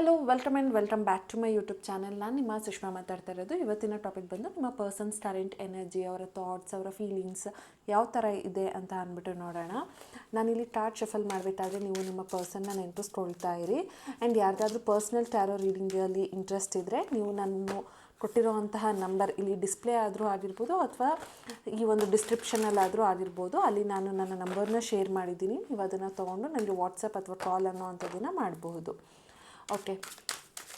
Hello welcome and welcome back to my YouTube channel ನಾನು ನಿಮ್ಮ ಸುಷ್ಮಾ ಮಾತಾಡ್ತಾ ಇರೋದು. ಇವತ್ತಿನ ಟಾಪಿಕ್ ಬಂದು ನಿಮ್ಮ ಪರ್ಸನ್ಸ್ ಟ್ಯಾಲೆಂಟ್ ಎನರ್ಜಿ ಅವರ ಥಾಟ್ಸ್ ಅವರ ಫೀಲಿಂಗ್ಸ್ ಯಾವ ಥರ ಇದೆ ಅಂತ ಅಂದ್ಬಿಟ್ಟು ನೋಡೋಣ. ನಾನಿಲ್ಲಿ ಟಾರ್ಟ್ ಶಫಲ್ ಮಾಡಬೇಕಾದ್ರೆ ನೀವು ನಿಮ್ಮ ಪರ್ಸನ್ನ ನೆನಪಿಸ್ಕೊಳ್ತಾ ಇರಿ. ಆ್ಯಂಡ್ ಯಾರಿಗಾದ್ರೂ ಪರ್ಸ್ನಲ್ ಟ್ಯಾರೋ ರೀಡಿಂಗಲ್ಲಿ ಇಂಟ್ರೆಸ್ಟ್ ಇದ್ದರೆ ನೀವು ನಾನು ಕೊಟ್ಟಿರುವಂತಹ ನಂಬರ್ ಇಲ್ಲಿ ಡಿಸ್ಪ್ಲೇ ಆದರೂ ಆಗಿರ್ಬೋದು ಅಥವಾ ಈ ಒಂದು ಡಿಸ್ಕ್ರಿಪ್ಷನಲ್ಲಾದರೂ ಆಗಿರ್ಬೋದು. ಅಲ್ಲಿ ನಾನು ನನ್ನ ನಂಬರ್ನ ಶೇರ್ ಮಾಡಿದ್ದೀನಿ. ನೀವು ಅದನ್ನು ತೊಗೊಂಡು ನನಗೆ ವಾಟ್ಸಪ್ ಅಥವಾ ಕಾಲ್ ಅನ್ನೋ ಅಂಥದ್ದನ್ನು ಮಾಡಬಹುದು. ಓಕೆ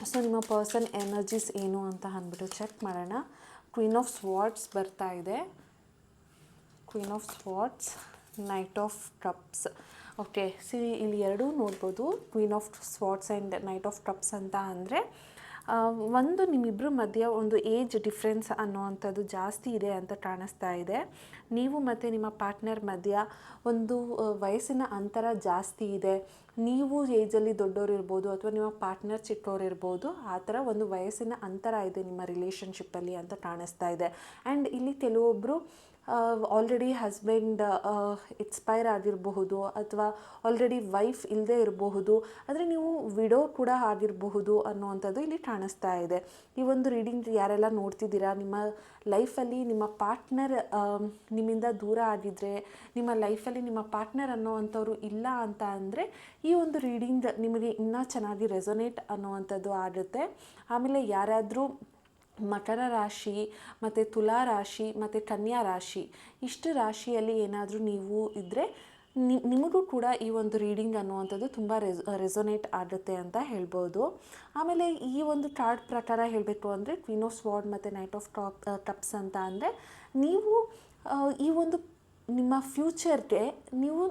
ಸೊ ನಿಮ್ಮ ಪರ್ಸನ್ ಎನರ್ಜೀಸ್ ಏನು ಅಂತ ಅಂದ್ಬಿಟ್ಟು ಚೆಕ್ ಮಾಡೋಣ. ಕ್ವೀನ್ ಆಫ್ ಸ್ವಾರ್ಡ್ಸ್ ಬರ್ತಾ ಇದೆ. Queen of swords knight of cups okay see ಇಲ್ಲಿ ಎರಡೂ ನೋಡ್ಬೋದು. Queen of swords and knight of cups ಅಂತ ಅಂದರೆ ಒಂದು ನಿಮ್ಮಿಬ್ಬರ ಮಧ್ಯೆ ಒಂದು ಏಜ್ ಡಿಫ್ರೆನ್ಸ್ ಅನ್ನೋವಂಥದ್ದು ಜಾಸ್ತಿ ಇದೆ ಅಂತ ಕಾಣಿಸ್ತಾ ಇದೆ. ನೀವು ಮತ್ತು ನಿಮ್ಮ ಪಾರ್ಟ್ನರ್ ಮಧ್ಯ ಒಂದು ವಯಸ್ಸಿನ ಅಂತರ ಜಾಸ್ತಿ ಇದೆ. ನೀವು ಏಜಲ್ಲಿ ದೊಡ್ಡವರು ಇರ್ಬೋದು ಅಥವಾ ನಿಮ್ಮ ಪಾರ್ಟ್ನರ್ ಚಿಕ್ಕವ್ರು ಇರ್ಬೋದು, ಆ ಥರ ಒಂದು ವಯಸ್ಸಿನ ಅಂತರ ಇದೆ ನಿಮ್ಮ ರಿಲೇಷನ್ಶಿಪ್ಪಲ್ಲಿ ಅಂತ ಕಾಣಿಸ್ತಾ ಇದೆ. ಆ್ಯಂಡ್ ಇಲ್ಲಿ ಕೆಲವೊಬ್ಬರು ಆಲ್ರೆಡಿ ಹಸ್ಬೆಂಡ್ ಎಕ್ಸ್ಪೈರ್ ಆಗಿರಬಹುದು ಅಥವಾ ಆಲ್ರೆಡಿ ವೈಫ್ ಇಲ್ಲದೆ ಇರಬಹುದು, ಆದರೆ ನೀವು ವಿಡೋ ಕೂಡ ಆಗಿರಬಹುದು ಅನ್ನುವಂಥದ್ದು ಇಲ್ಲಿ ಕಾಣಿಸ್ತಾ ಇದೆ. ಈ ಒಂದು ರೀಡಿಂಗ್ ಯಾರೆಲ್ಲ ನೋಡ್ತಿದ್ದೀರಾ, ನಿಮ್ಮ ಲೈಫಲ್ಲಿ ನಿಮ್ಮ ಪಾರ್ಟ್ನರ್ ನಿಮ್ಮಿಂದ ದೂರ ಆಗಿದ್ರೆ, ನಿಮ್ಮ ಲೈಫಲ್ಲಿ ನಿಮ್ಮ ಪಾರ್ಟ್ನರ್ ಅನ್ನೋವಂಥವ್ರು ಇಲ್ಲ ಅಂತ ಅಂದರೆ ಈ ಒಂದು ರೀಡಿಂಗ್ ನಿಮಗೆ ಇನ್ನೂ ಚೆನ್ನಾಗಿ ರೆಸೊನೇಟ್ ಅನ್ನುವಂಥದ್ದು ಆಗುತ್ತೆ. ಆಮೇಲೆ ಯಾರಾದರೂ ಮಕರ ರಾಶಿ, ಮತ್ತು ತುಲಾ ರಾಶಿ, ಮತ್ತು ಕನ್ಯಾ ರಾಶಿ, ಇಷ್ಟು ರಾಶಿಯಲ್ಲಿ ಏನಾದರೂ ನೀವು ಇದ್ದರೆ ನಿ, ನಿಮಗೂ ಕೂಡ ಈ ಒಂದು ರೀಡಿಂಗ್ ಅನ್ನುವಂಥದ್ದು ತುಂಬ ರೆಸ್ ರೆಸೊನೇಟ್ ಆಗುತ್ತೆ ಅಂತ ಹೇಳ್ಬೋದು. ಆಮೇಲೆ ಈ ಒಂದು ಕಾರ್ಡ್ ಪ್ರಕಾರ ಹೇಳಬೇಕು ಅಂದರೆ ಕ್ವೀನ್ ಆಫ್ ಸ್ವಾರ್ಡ್ ಮತ್ತು ನೈಟ್ ಆಫ್ ಟಾಪ್ ಕಪ್ಸ್ ಅಂತ ಅಂದರೆ ನೀವು ಈ ಒಂದು ನಿಮ್ಮ ಫ್ಯೂಚರ್ಗೆ ನೀವು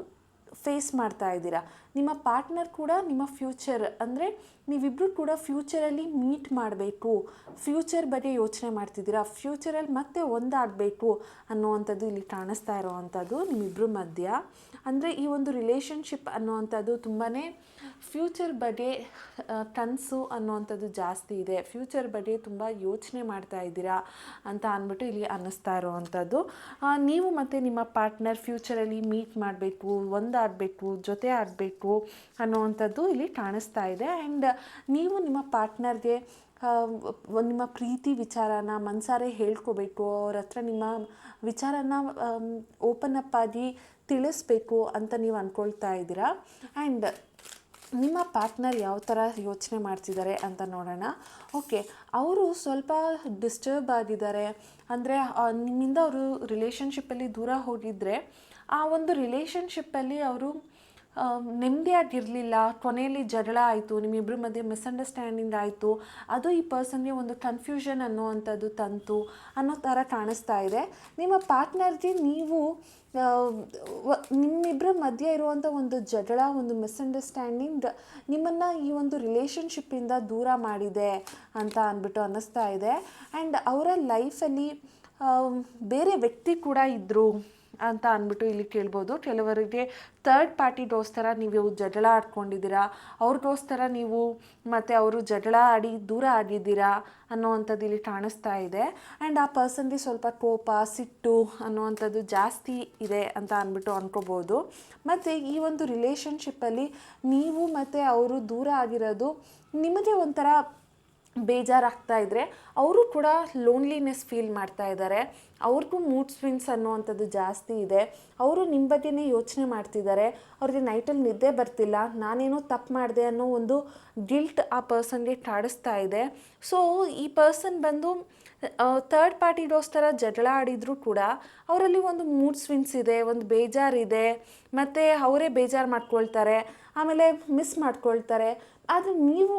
ಫೇಸ್ ಮಾಡ್ತಾ ಇದ್ದೀರಾ. ನಿಮ್ಮ ಪಾರ್ಟ್ನರ್ ಕೂಡ ನಿಮ್ಮ ಫ್ಯೂಚರ್ ಅಂದರೆ ನೀವಿಬ್ಬರು ಕೂಡ ಫ್ಯೂಚರಲ್ಲಿ ಮೀಟ್ ಮಾಡಬೇಕು. ಫ್ಯೂಚರ್ ಬಗ್ಗೆ ಯೋಚನೆ ಮಾಡ್ತಿದ್ದೀರಾ? ಫ್ಯೂಚರಲ್ಲಿ ಮತ್ತೆ ಒಂದಾಗಬೇಕು ಅನ್ನುವಂಥದ್ದು ಇಲ್ಲಿ ಕಾಣಿಸ್ತಾ ಇರೋವಂಥದ್ದು ನಿಮ್ಮಿಬ್ಬರ ಮಧ್ಯ. ಅಂದರೆ ಈ ಒಂದು ರಿಲೇಷನ್ಶಿಪ್ ಅನ್ನುವಂಥದ್ದು ತುಂಬಾ ಫ್ಯೂಚರ್ ಬಗ್ಗೆ ಕನಸು ಅನ್ನುವಂಥದ್ದು ಜಾಸ್ತಿ ಇದೆ. ಫ್ಯೂಚರ್ ಬಗ್ಗೆ ತುಂಬ ಯೋಚನೆ ಮಾಡ್ತಾ ಇದ್ದೀರಾ ಅಂತ ಅಂದ್ಬಿಟ್ಟು ಇಲ್ಲಿ ಅನ್ನಿಸ್ತಾ ಇರೋವಂಥದ್ದು. ನೀವು ಮತ್ತು ನಿಮ್ಮ ಪಾರ್ಟ್ನರ್ ಫ್ಯೂಚರಲ್ಲಿ ಮೀಟ್ ಮಾಡಬೇಕು ಒಂದಾಗಬೇಕು ಜೊತೆ ಆಗಬೇಕು ಅನ್ನೋವಂಥದ್ದು ಇಲ್ಲಿ ಕಾಣಿಸ್ತಾ ಇದೆ. ಆ್ಯಂಡ್ ನೀವು ನಿಮ್ಮ ಪಾರ್ಟ್ನರ್ಗೆ ನಿಮ್ಮ ಪ್ರೀತಿ ವಿಚಾರನ ಮನಸಾರೆ ಹೇಳ್ಕೋಬೇಕು, ಅವ್ರ ಹತ್ರ ನಿಮ್ಮ ವಿಚಾರನ ಓಪನ್ ಅಪ್ ಆಗಿ ತಿಳಿಸ್ಬೇಕು ಅಂತ ನೀವು ಅಂದ್ಕೊಳ್ತಾ ಇದ್ದೀರಾ? ಆ್ಯಂಡ್ ನಿಮ್ಮ ಪಾರ್ಟ್ನರ್ ಯಾವ ಥರ ಯೋಚನೆ ಮಾಡ್ತಿದ್ದಾರೆ ಅಂತ ನೋಡೋಣ. ಓಕೆ ಅವರು ಸ್ವಲ್ಪ ಡಿಸ್ಟರ್ಬ್ ಆಗಿದ್ದಾರೆ. ಅಂದರೆ ನಿಮ್ಮಿಂದ ಅವರು ರಿಲೇಷನ್ಶಿಪ್ಪಲ್ಲಿ ದೂರ ಹೋಗಿದ್ದರೆ ಆ ಒಂದು ರಿಲೇಷನ್ಶಿಪ್ಪಲ್ಲಿ ಅವರು ನೆಮ್ಮದಿಯಾಗಿರಲಿಲ್ಲ ಕೊನೆಯಲ್ಲಿ ಜಗಳ ಆಯಿತು ನಿಮ್ಮಿಬ್ಬರ ಮಧ್ಯೆ ಮಿಸ್ಅಂಡರ್ಸ್ಟ್ಯಾಂಡಿಂಗ್ ಆಯಿತು. ಅದು ಈ ಪರ್ಸನ್ಗೆ ಒಂದು ಕನ್ಫ್ಯೂಷನ್ ಅನ್ನೋವಂಥದ್ದು ತಂತು ಅನ್ನೋ ಥರ ಕಾಣಿಸ್ತಾ ಇದೆ. ನಿಮ್ಮ ಪಾರ್ಟ್ನರ್ಗೆ ನೀವು ನಿಮ್ಮಿಬ್ಬರ ಮಧ್ಯೆ ಇರುವಂಥ ಒಂದು ಜಗಳ, ಒಂದು ಮಿಸ್ಅಂಡರ್ಸ್ಟ್ಯಾಂಡಿಂಗ್ ನಿಮ್ಮನ್ನು ಈ ಒಂದು ರಿಲೇಷನ್ಶಿಪ್ಪಿಂದ ದೂರ ಮಾಡಿದೆ ಅಂತ ಅಂದ್ಬಿಟ್ಟು ಅನ್ನಿಸ್ತಾ ಇದೆ. ಆ್ಯಂಡ್ ಅವರ ಲೈಫಲ್ಲಿ ಬೇರೆ ವ್ಯಕ್ತಿ ಕೂಡ ಇದ್ದರು ಅಂತ ಅಂದ್ಬಿಟ್ಟು ಇಲ್ಲಿ ಕೇಳ್ಬೋದು. ಕೆಲವರಿಗೆ ತರ್ಡ್ ಪಾರ್ಟಿಗೋಸ್ಕರ ನೀವು ಜಗಳ ಆಡ್ಕೊಂಡಿದ್ದೀರಾ? ಅವ್ರಿಗೋಸ್ಕರ ನೀವು ಮತ್ತು ಅವರು ಜಗಳ ಆಡಿ ದೂರ ಆಗಿದ್ದೀರಾ ಅನ್ನೋವಂಥದ್ದು ಇಲ್ಲಿ ಕಾಣಿಸ್ತಾ ಇದೆ. ಆ್ಯಂಡ್ ಆ ಪರ್ಸನ್ಗೆ ಸ್ವಲ್ಪ ಕೋಪ, ಸಿಟ್ಟು ಅನ್ನುವಂಥದ್ದು ಜಾಸ್ತಿ ಇದೆ ಅಂತ ಅಂದ್ಬಿಟ್ಟು ಅಂದ್ಕೋಬೋದು ಮತ್ತು ಈ ಒಂದು ರಿಲೇಷನ್ಶಿಪ್ಪಲ್ಲಿ ನೀವು ಮತ್ತು ಅವರು ದೂರ ಆಗಿರೋದು ನಿಮಗೆ ಒಂಥರ ಬೇಜಾರಾಗ್ತಾ ಇದ್ದರೆ ಅವರು ಕೂಡ ಲೋನ್ಲಿನೆಸ್ ಫೀಲ್ ಮಾಡ್ತಾ ಇದ್ದಾರೆ ಅವ್ರಿಗೂ ಮೂಡ್ ಸ್ವಿಂಗ್ಸ್ ಅನ್ನುವಂಥದ್ದು ಜಾಸ್ತಿ ಇದೆ. ಅವರು ನಿಮ್ಮ ಬಗ್ಗೆನೇ ಯೋಚನೆ ಮಾಡ್ತಿದ್ದಾರೆ ಅವ್ರಿಗೆ ನೈಟಲ್ಲಿ ನಿದ್ದೆ ಬರ್ತಿಲ್ಲ. ನಾನೇನೋ ತಪ್ಪು ಮಾಡಿದೆ ಅನ್ನೋ ಒಂದು ಗಿಲ್ಟ್ ಆ ಪರ್ಸನ್ಗೆ ಕಾಡಿಸ್ತಾ ಇದೆ. ಸೊ ಈ ಪರ್ಸನ್ ಬಂದು ತರ್ಡ್ ಪಾರ್ಟಿಗೋಸ್ಕರ ಜಗಳ ಆಡಿದರೂ ಕೂಡ ಅವರಲ್ಲಿ ಒಂದು ಮೂಡ್ ಸ್ವಿಂಗ್ಸ್ ಇದೆ, ಒಂದು ಬೇಜಾರಿದೆ ಮತ್ತು ಅವರೇ ಬೇಜಾರು ಮಾಡ್ಕೊಳ್ತಾರೆ. ಆಮೇಲೆ ಮಿಸ್ ಮಾಡ್ಕೊಳ್ತಾರೆ. ಆದರೆ ನೀವು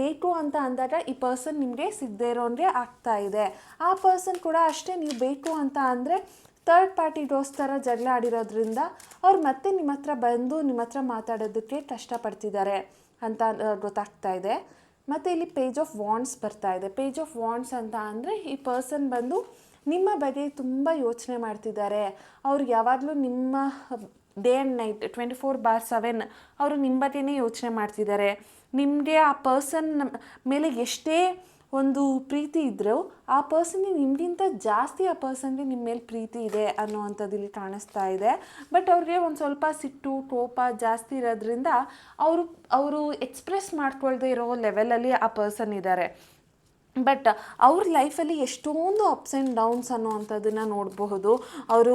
ಬೇಕು ಅಂತ ಅಂದಾಗ ಈ ಪರ್ಸನ್ ನಿಮಗೆ ಸಿಗದೇ ಇರೋಂಗೆ ಆಗ್ತಾ ಇದೆ. ಆ ಪರ್ಸನ್ ಕೂಡ ಅಷ್ಟೇ ನೀವು ಬೇಕು ಅಂತ ಅಂದರೆ ತರ್ಡ್ ಪಾರ್ಟಿಗೋಸ್ಕರ ಜಗಳ ಆಡಿರೋದ್ರಿಂದ ಅವ್ರು ಮತ್ತೆ ನಿಮ್ಮ ಹತ್ರ ಬಂದು ನಿಮ್ಮ ಹತ್ರ ಮಾತಾಡೋದಕ್ಕೆ ಕಷ್ಟಪಡ್ತಿದ್ದಾರೆ ಅಂತ ಗೊತ್ತಾಗ್ತಾ ಇದೆ. ಮತ್ತು ಇಲ್ಲಿ ಪೇಜ್ ಆಫ್ ವಾಂಡ್ಸ್ ಬರ್ತಾ ಇದೆ. ಪೇಜ್ ಆಫ್ ವಾಂಡ್ಸ್ ಅಂತ ಅಂದರೆ ಈ ಪರ್ಸನ್ ಬಂದು ನಿಮ್ಮ ಬಗ್ಗೆ ತುಂಬ ಯೋಚನೆ ಮಾಡ್ತಿದ್ದಾರೆ. ಅವ್ರು ಯಾವಾಗಲೂ ನಿಮ್ಮ day and night twenty four bar seven ಅವರು ನಿಮ್ಮ ಬಗ್ಗೆನೇ ಯೋಚನೆ ಮಾಡ್ತಿದ್ದಾರೆ. ನಿಮಗೆ ಆ ಪರ್ಸನ್ ಮೇಲೆ ಎಷ್ಟೇ ಒಂದು ಪ್ರೀತಿ ಇದ್ದರೂ ಆ ಪರ್ಸನ್ಗೆ ನಿಮಗಿಂತ ಜಾಸ್ತಿ ಆ ಪರ್ಸನ್ಗೆ ನಿಮ್ಮ ಮೇಲೆ ಪ್ರೀತಿ ಇದೆ ಅನ್ನೋವಂಥದ್ದು ಇಲ್ಲಿ ಕಾಣಿಸ್ತಾ ಇದೆ. ಬಟ್ ಅವ್ರಿಗೆ ಒಂದು ಸ್ವಲ್ಪ ಸಿಟ್ಟು, ಕೋಪ ಜಾಸ್ತಿ ಇರೋದ್ರಿಂದ ಅವರು ಅವರು ಎಕ್ಸ್ಪ್ರೆಸ್ ಮಾಡ್ಕೊಳ್ದೇ ಇರೋ ಲೆವೆಲಲ್ಲಿ ಆ ಪರ್ಸನ್ ಇದ್ದಾರೆ. ಬಟ್ ಅವ್ರ ಲೈಫಲ್ಲಿ ಎಷ್ಟೊಂದು ಅಪ್ಸ್ ಆ್ಯಂಡ್ ಡೌನ್ಸ್ ಅನ್ನೋವಂಥದ್ದನ್ನು ನೋಡಬಹುದು. ಅವರು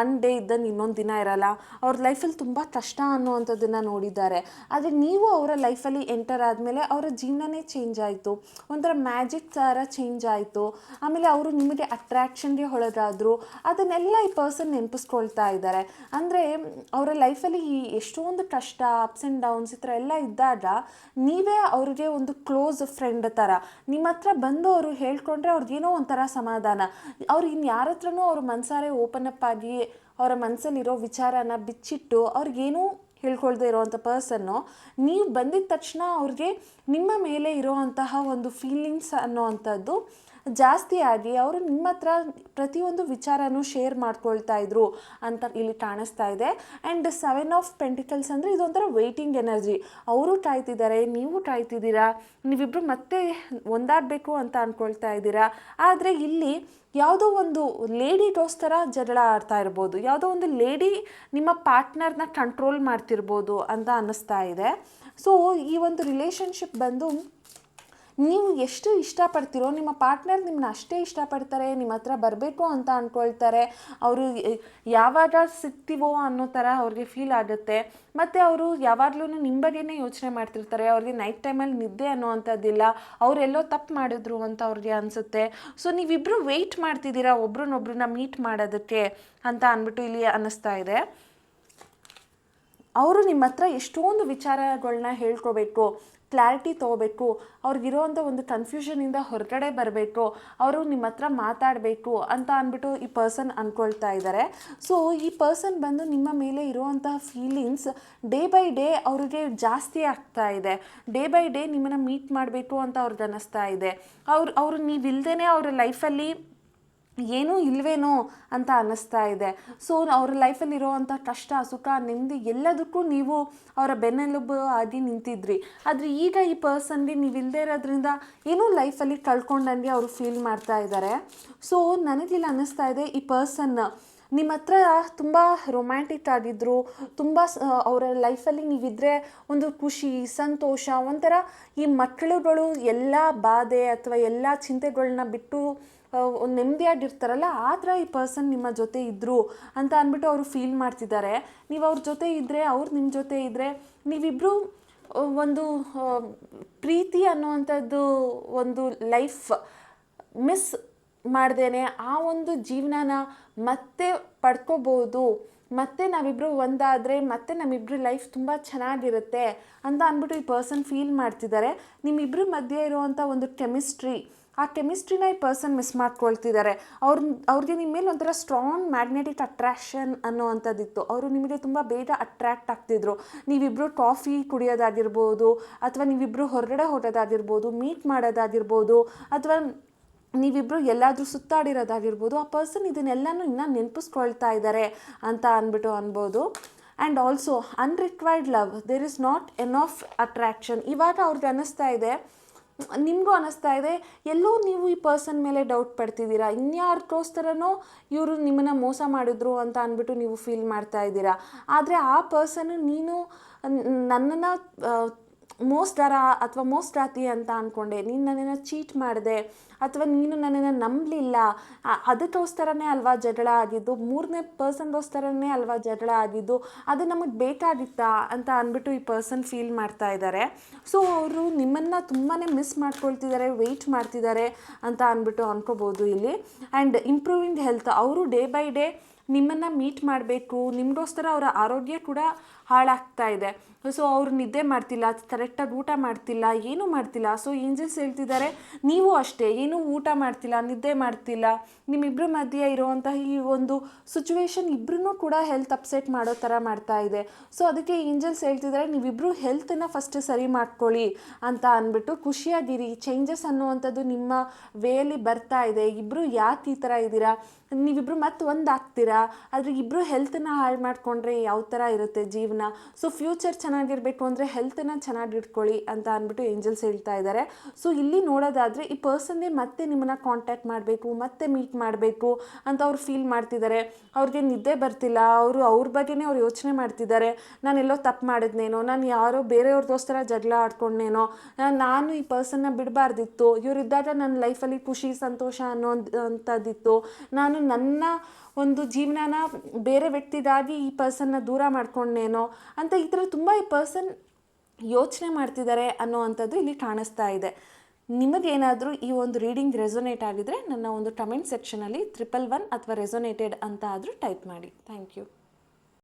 ಒನ್ ಡೇ ಇದ್ದಂಗೆ ಇನ್ನೊಂದು ದಿನ ಇರಲ್ಲ. ಅವ್ರ ಲೈಫಲ್ಲಿ ತುಂಬ ಕಷ್ಟ ಅನ್ನುವಂಥದ್ದನ್ನು ನೋಡಿದ್ದಾರೆ. ಆದರೆ ನೀವು ಅವರ ಲೈಫಲ್ಲಿ ಎಂಟರ್ ಆದಮೇಲೆ ಅವರ ಜೀವನನೇ ಚೇಂಜ್ ಆಯಿತು. ಒಂಥರ ಮ್ಯಾಜಿಕ್ ಥರ ಚೇಂಜ್ ಆಯಿತು. ಆಮೇಲೆ ಅವರು ನಿಮಗೆ ಅಟ್ರ್ಯಾಕ್ಷನ್ಗೆ ಒಳಗಾದರು. ಅದನ್ನೆಲ್ಲ ಈ ಪರ್ಸನ್ ನೆನಪಿಸ್ಕೊಳ್ತಾ ಇದ್ದಾರೆ. ಅಂದರೆ, ಅವರ ಲೈಫಲ್ಲಿ ಈ ಎಷ್ಟೊಂದು ಕಷ್ಟ ಅಪ್ಸ್ ಆ್ಯಂಡ್ ಡೌನ್ಸ್ ಈ ಥರ ಎಲ್ಲ ಇದ್ದಾಗ ನೀವೇ ಅವರಿಗೆ ಒಂದು ಕ್ಲೋಸ್ ಫ್ರೆಂಡ್ ಥರ ನಿಮ್ಮ ಹತ್ರ ಬಂದು ಅವರು ಹೇಳ್ಕೊಂಡ್ರೆ ಅವ್ರಿಗೇನೋ ಒಂಥರ ಸಮಾಧಾನ. ಅವ್ರು ಇನ್ನು ಯಾರ ಹತ್ರನೂ ಅವ್ರ ಮನಸಾರೆ ಓಪನ್ ಅಪ್ ಆಗಿ ಅವರ ಮನಸ್ಸಲ್ಲಿರೋ ವಿಚಾರನ ಬಿಚ್ಚಿಟ್ಟು ಅವ್ರಿಗೇನೂ ಹೇಳ್ಕೊಳ್ದೇ ಇರೋವಂಥ ಪರ್ಸನ್ನು ನೀವು ಬಂದಿದ ತಕ್ಷಣ ಅವ್ರಿಗೆ ನಿಮ್ಮ ಮೇಲೆ ಇರೋವಂತಹ ಒಂದು ಫೀಲಿಂಗ್ಸ್ ಅನ್ನೋವಂಥದ್ದು ಆಗಿ ಅವರು ನಿಮ್ಮ ಹತ್ರ ಪ್ರತಿಯೊಂದು ವಿಚಾರನೂ ಶೇರ್ ಮಾಡ್ಕೊಳ್ತಾ ಇದ್ರು ಅಂತ ಇಲ್ಲಿ ಕಾಣಿಸ್ತಾ ಇದೆ. ಆ್ಯಂಡ್ ಸೆವೆನ್ ಆಫ್ ಪೆಂಟಿಕಲ್ಸ್ ಅಂದರೆ ಇದೊಂಥರ ವೆಯ್ಟಿಂಗ್ ಎನರ್ಜಿ ಅವರು ಕಾಯ್ತಿದ್ದಾರೆ, ನೀವು ಕಾಯ್ತಿದ್ದೀರಾ ನೀವಿಬ್ಬರು ಮತ್ತೆ ಒಂದಾಡಬೇಕು ಅಂತ ಅಂದ್ಕೊಳ್ತಾ ಇದ್ದೀರಾ? ಆದರೆ ಇಲ್ಲಿ ಯಾವುದೋ ಒಂದು ಲೇಡಿಗೋಸ್ಕರ ಜಗಳ ಆಡ್ತಾ ಇರ್ಬೋದು, ಯಾವುದೋ ಒಂದು ಲೇಡಿ ನಿಮ್ಮ ಪಾರ್ಟ್ನರ್ನ ಕಂಟ್ರೋಲ್ ಮಾಡ್ತಿರ್ಬೋದು ಅಂತ ಅನ್ನಿಸ್ತಾ ಇದೆ. ಸೊ ಈ ಒಂದು ರಿಲೇಷನ್ಶಿಪ್ ಬಂದು ನೀವು ಎಷ್ಟು ಇಷ್ಟಪಡ್ತೀರೋ, ನಿಮ್ಮ ಪಾರ್ಟ್ನರ್ ನಿಮ್ಮನ್ನ ಅಷ್ಟೇ ಇಷ್ಟಪಡ್ತಾರೆ, ನಿಮ್ಮ ಹತ್ರ ಬರಬೇಕು ಅಂತ ಅಂದ್ಕೊಳ್ತಾರೆ ಅವರು ಯಾವಾಗ ಸಿಗ್ತೀವೋ ಅನ್ನೋ ಥರ ಅವ್ರಿಗೆ ಫೀಲ್ ಆಗುತ್ತೆ. ಮತ್ತು ಅವರು ಯಾವಾಗಲೂ ನಿಮ್ಮ ಬಗ್ಗೆನೇ ಯೋಚನೆ ಮಾಡ್ತಿರ್ತಾರೆ, ಅವ್ರಿಗೆ ನೈಟ್ ಟೈಮಲ್ಲಿ ನಿದ್ದೆ ಅನ್ನೋವಂಥದ್ದಿಲ್ಲ ಅವರೆಲ್ಲೋ ತಪ್ಪು ಮಾಡಿದ್ರು ಅಂತ ಅವ್ರಿಗೆ ಅನಿಸುತ್ತೆ. ಸೊ ನೀವಿಬ್ಬರು ವೆಯ್ಟ್ ಮಾಡ್ತಿದ್ದೀರಾ, ಒಬ್ರನ್ನೊಬ್ರನ್ನ ಮೀಟ್ ಮಾಡೋದಕ್ಕೆ ಅಂತ ಅಂದ್ಬಿಟ್ಟು ಇಲ್ಲಿ ಅನ್ನಿಸ್ತಾ ಇದೆ. ಅವರು ನಿಮ್ಮ ಹತ್ರ ಎಷ್ಟೊಂದು ವಿಚಾರಗಳನ್ನ ಹೇಳ್ಕೋಬೇಕು ಕ್ಲಾರಿಟಿ ತೊಗೋಬೇಕು. ಅವ್ರಿಗಿರೋವಂಥ ಒಂದು ಕನ್ಫ್ಯೂಷನಿಂದ ಹೊರಗಡೆ ಬರಬೇಕು. ಅವರು ನಿಮ್ಮ ಹತ್ರ ಮಾತಾಡಬೇಕು ಅಂತ ಅಂದ್ಬಿಟ್ಟು ಈ ಪರ್ಸನ್ ಅಂದ್ಕೊಳ್ತಾ ಇದ್ದಾರೆ ಸೊ ಈ ಪರ್ಸನ್ ಬಂದು ನಿಮ್ಮ ಮೇಲೆ ಇರುವಂತಹ ಫೀಲಿಂಗ್ಸ್ ಡೇ ಬೈ ಡೇ ಅವರಿಗೆ ಜಾಸ್ತಿ ಆಗ್ತಾ ಇದೆ. ಡೇ ಬೈ ಡೇ ನಿಮ್ಮನ್ನು ಮೀಟ್ ಮಾಡಬೇಕು ಅಂತ ಅವ್ರಿಗೆ ಅನ್ನಿಸ್ತಾ ಇದೆ. ಅವ್ರು, ಅವರು ನೀವಿಲ್ದೇ ಅವರ ಲೈಫಲ್ಲಿ ಏನೂ ಇಲ್ವೇನೋ ಅಂತ ಅನ್ನಿಸ್ತಾ ಇದೆ. ಸೊ ಅವ್ರ ಲೈಫಲ್ಲಿರೋವಂಥ ಕಷ್ಟ, ಸುಖ, ನೆಮ್ಮದಿ ಎಲ್ಲದಕ್ಕೂ ನೀವು ಅವರ ಬೆನ್ನೆಲುಬು ಆಗಿ ನಿಂತಿದ್ರಿ. ಆದರೆ ಈಗ ಈ ಪರ್ಸನ್ಗೆ ನೀವು ಇಲ್ಲದೇ ಇರೋದ್ರಿಂದ ಏನೂ ಲೈಫಲ್ಲಿ ಕಳ್ಕೊಂಡಂಗೆ ಅವರು ಫೀಲ್ ಮಾಡ್ತಾ ಇದ್ದಾರೆ ಸೊ ನನಗಿಲ್ಲಿ ಅನ್ನಿಸ್ತಾ ಇದೆ ಈ ಪರ್ಸನ್ ನಿಮ್ಮ ಹತ್ರ ತುಂಬ ರೊಮ್ಯಾಂಟಿಕ್ ಆಗಿದ್ದರು ತುಂಬ ಅವರ ಲೈಫಲ್ಲಿ ನೀವಿದ್ರೆ ಒಂದು ಖುಷಿ, ಸಂತೋಷ, ಒಂಥರ ಈ ಮಕ್ಕಳುಗಳು ಎಲ್ಲ ಬಾಧೆ ಅಥವಾ ಎಲ್ಲ ಚಿಂತೆಗಳನ್ನ ಬಿಟ್ಟು ಒಂದು ನೆಮ್ಮದಿಯಾಗಿರ್ತಾರಲ್ಲ ಆ ಥರ ಈ ಪರ್ಸನ್ ನಿಮ್ಮ ಜೊತೆ ಇದ್ದರು ಅಂತ ಅಂದ್ಬಿಟ್ಟು ಅವರು ಫೀಲ್ ಮಾಡ್ತಿದ್ದಾರೆ. ನೀವು ಅವ್ರ ಜೊತೆ ಇದ್ದರೆ ಅವ್ರು ನಿಮ್ಮ ಜೊತೆ ಇದ್ದರೆ ನೀವಿಬ್ಬರು ಒಂದು ಪ್ರೀತಿ ಅನ್ನುವಂಥದ್ದು ಒಂದು ಲೈಫ್ ಮಿಸ್ ಮಾಡ್ದೇನೆ, ಆ ಒಂದು ಜೀವನನ ಮತ್ತೆ ಪಡ್ಕೋಬೋದು, ಮತ್ತೆ ನಾವಿಬ್ಬರು ಒಂದಾದರೆ, ಮತ್ತೆ ನಮ್ಮಿಬ್ಬರು ಲೈಫ್ ತುಂಬ ಚೆನ್ನಾಗಿರುತ್ತೆ ಅಂತ ಅಂದ್ಬಿಟ್ಟು ಈ ಪರ್ಸನ್ ಫೀಲ್ ಮಾಡ್ತಿದ್ದಾರೆ. ನಿಮ್ಮಿಬ್ಬರ ಮಧ್ಯೆ ಇರುವಂಥ ಒಂದು ಕೆಮಿಸ್ಟ್ರಿ ಆ ಕೆಮಿಸ್ಟ್ರಿನ ಈ ಪರ್ಸನ್ ಮಿಸ್ ಮಾಡ್ಕೊಳ್ತಿದ್ದಾರೆ ಅವ್ರ, ಅವ್ರಿಗೆ ನಿಮ್ಮ ಮೇಲೆ ಒಂಥರ ಸ್ಟ್ರಾಂಗ್ ಮ್ಯಾಗ್ನೆಟಿಕ್ ಅಟ್ರಾಕ್ಷನ್ ಅನ್ನೋವಂಥದ್ದಿತ್ತು. ಅವರು ನಿಮಗೆ ತುಂಬ ಬೇಗ ಅಟ್ರ್ಯಾಕ್ಟ್ ಆಗ್ತಿದ್ರು. ನೀವಿಬ್ಬರು ಕಾಫಿ ಕುಡಿಯೋದಾಗಿರ್ಬೋದು, ಅಥವಾ ನೀವಿಬ್ಬರು ಹೊರಗಡೆ ಹೋಗೋದಾಗಿರ್ಬೋದು ಮೀಟ್ ಮಾಡೋದಾಗಿರ್ಬೋದು, ಅಥವಾ ನೀವಿಬ್ಬರು ಎಲ್ಲಾದರೂ ಸುತ್ತಾಡಿರೋದಾಗಿರ್ಬೋದು, ಆ ಪರ್ಸನ್ ಇದನ್ನೆಲ್ಲನೂ ಇನ್ನೂ ನೆನಪಿಸ್ಕೊಳ್ತಾ ಇದ್ದಾರೆ ಅಂತ ಅಂದ್ಬಿಟ್ಟು ಅನ್ಬೋದು. And also unrequired love there is not an of attraction ಇವಾಗ ಅವ್ರಿಗೆ ಅನ್ನಿಸ್ತಾ ಇದೆ ನಿಮಗೂ ಅನ್ನಿಸ್ತಾ ಇದೆ, ಎಲ್ಲೋ ನೀವು ಈ ಪರ್ಸನ್ ಮೇಲೆ ಡೌಟ್ ಪಡ್ತಿದ್ದೀರಾ? ಇನ್ಯಾರಿಗೋಸ್ಕರನೋ ಇವರು ನಿಮ್ಮನ್ನು ಮೋಸ ಮಾಡಿದ್ರು ಅಂತ ಅಂದ್ಬಿಟ್ಟು ನೀವು ಫೀಲ್ ಮಾಡ್ತಾ ಇದ್ದೀರಾ? ಆದರೆ ಆ ಪರ್ಸನ್ ನೀನು, ನನ್ನನ್ನು ಮೋಸ್ಟರ ಅಥವಾ ಮೋಸ್ಟಾತಿ ಅಂತ ಅಂದ್ಕೊಂಡೆ ನೀನು ನನ್ನನ್ನು ಚೀಟ್ ಮಾಡಿದೆ ಅಥವಾ ನೀನು ನನ್ನನ್ನು ನಂಬಲಿಲ್ಲ ಅದಕ್ಕೋಸ್ಕರನೇ ಅಲ್ವಾ ಜಗಳ ಆಗಿದ್ದು, ಮೂರನೇ ಪರ್ಸನ್ಗೋಸ್ಕರನೇ ಅಲ್ವಾ ಜಗಳ ಆಗಿದ್ದು, ಅದು ನಮಗೆ ಬೇಕಾಗಿತ್ತಾ ಅಂತ ಅಂದ್ಬಿಟ್ಟು ಈ ಪರ್ಸನ್ ಫೀಲ್ ಮಾಡ್ತಾ ಇದ್ದಾರೆ ಸೊ, ಅವರು ನಿಮ್ಮನ್ನು ತುಂಬಾ ಮಿಸ್ ಮಾಡ್ಕೊಳ್ತಿದ್ದಾರೆ ವೆಯ್ಟ್ ಮಾಡ್ತಿದ್ದಾರೆ ಅಂತ ಅಂದ್ಬಿಟ್ಟು ಅಂದ್ಕೋಬೋದು ಇಲ್ಲಿ. ಆ್ಯಂಡ್ ಇಂಪ್ರೂವಿಂಗ್ ಹೆಲ್ತ್, ಅವರು ಡೇ ಬೈ ಡೇ ನಿಮ್ಮನ್ನು ಮೀಟ್ ಮಾಡಬೇಕು, ನಿಮಗೋಸ್ಕರ ಅವರ ಆರೋಗ್ಯ ಕೂಡ ಹಾಳಾಗ್ತಾ ಇದೆ. ಸೊ ಅವ್ರು ನಿದ್ದೆ ಮಾಡ್ತಿಲ್ಲ ಕರೆಕ್ಟಾಗಿ ಊಟ ಮಾಡ್ತಿಲ್ಲ, ಏನೂ ಮಾಡ್ತಿಲ್ಲ. ಸೊ ಏಂಜಲ್ಸ್ ಹೇಳ್ತಿದ್ದಾರೆ, ನೀವು ಅಷ್ಟೇ, ಏನೂ ಊಟ ಮಾಡ್ತಿಲ್ಲ, ನಿದ್ದೆ ಮಾಡ್ತಿಲ್ಲ. ನಿಮ್ಮಿಬ್ಬರ ಮಧ್ಯೆ ಇರುವಂತಹ ಈ ಒಂದು ಸಿಚುವೇಶನ್ ಇಬ್ಬರೂ ಕೂಡ ಹೆಲ್ತ್ ಅಪ್ಸೆಟ್ ಮಾಡೋ ಥರ ಮಾಡ್ತಾ ಇದೆ. ಸೊ ಅದಕ್ಕೆ ಏಂಜಲ್ಸ್ ಹೇಳ್ತಿದ್ದಾರೆ ನೀವಿಬ್ಬರು ಹೆಲ್ತನ್ನು ಫಸ್ಟ್ ಸರಿ ಮಾಡ್ಕೊಳ್ಳಿ ಅಂತ ಅಂದ್ಬಿಟ್ಟು ಖುಷಿಯಾಗಿರಿ. ಚೇಂಜಸ್ ಅನ್ನುವಂಥದ್ದು ನಿಮ್ಮ ವೇಯಲ್ಲಿ ಬರ್ತಾ ಇದೆ. ಇಬ್ಬರು ಯಾಕೆ ಈ ಥರ ಇದ್ದೀರಾ? ನೀವಿಬ್ಬರು ಮತ್ತೆ ಒಂದು ಆಗ್ತೀರಾ? ಆದರೆ ಇಬ್ಬರು ಹೆಲ್ತನ್ನ ಹಾಳು ಮಾಡಿಕೊಂಡ್ರೆ ಯಾವ ಥರ ಇರುತ್ತೆ ಜೀವನ? ಸೊ ಫ್ಯೂಚರ್ ಚೆನ್ನಾಗಿ ಚೆನ್ನಾಗಿರಬೇಕು ಅಂದರೆ ಹೆಲ್ತನ್ನು ಚೆನ್ನಾಗಿ ಇಟ್ಕೊಳ್ಳಿ ಅಂತ ಅಂದ್ಬಿಟ್ಟು ಏಂಜಲ್ಸ್ ಹೇಳ್ತಾ ಇದ್ದಾರೆ ಸೊ ಇಲ್ಲಿ ನೋಡೋದಾದರೆ ಈ ಪರ್ಸನ್ನೇ ಮತ್ತೆ ನಿಮ್ಮನ್ನು ಕಾಂಟ್ಯಾಕ್ಟ್ ಮಾಡಬೇಕು, ಮತ್ತೆ ಮೀಟ್ ಮಾಡಬೇಕು ಅಂತ ಅವ್ರು ಫೀಲ್ ಮಾಡ್ತಿದ್ದಾರೆ ಅವ್ರಿಗೆ ನಿದ್ದೆ ಬರ್ತಿಲ್ಲ, ಅವರು ಅವ್ರ ಬಗ್ಗೆನೇ ಅವ್ರು ಯೋಚನೆ ಮಾಡ್ತಿದ್ದಾರೆ ನಾನೆಲ್ಲೋ ತಪ್ಪು ಮಾಡಿದ್ನೇನೋ, ನಾನು ಯಾರೋ ಬೇರೆಯವ್ರದೋಸ್ಕರ ಜಗಳ ಆಡ್ಕೊಂಡೇನೋ ನಾನು ಈ ಪರ್ಸನ್ನ ಬಿಡಬಾರ್ದಿತ್ತು, ಇವರಿದ್ದಾಗ ನನ್ನ ಲೈಫಲ್ಲಿ ಖುಷಿ, ಸಂತೋಷ ಅನ್ನೋ ಅಂಥದ್ದಿತ್ತು. ನಾನು ನನ್ನ ಒಂದು ಜೀವನನ ಬೇರೆ ವ್ಯಕ್ತಿಗಾಗಿ ಈ ಪರ್ಸನ್ನ ದೂರ ಮಾಡ್ಕೊಂಡೇನೋ ಅಂತ ಈ ಥರ ತುಂಬ ಈ ಪರ್ಸನ್ ಯೋಚನೆ ಮಾಡ್ತಿದ್ದಾರೆ ಅನ್ನೋ ಅಂಥದ್ದು ಇಲ್ಲಿ ಕಾಣಿಸ್ತಾ ಇದೆ. ನಿಮಗೇನಾದರೂ ಈ ಒಂದು ರೀಡಿಂಗ್ ರೆಸೊನೇಟ್ ಆಗಿದ್ರೆ ನನ್ನ ಒಂದು ಕಮೆಂಟ್ ಸೆಕ್ಷನಲ್ಲಿ ತ್ರಿಪಲ್ ಒನ್ ಅಥವಾ ರೆಸೊನೇಟೆಡ್ ಅಂತ ಆದರೂ ಟೈಪ್ ಮಾಡಿ. Thank you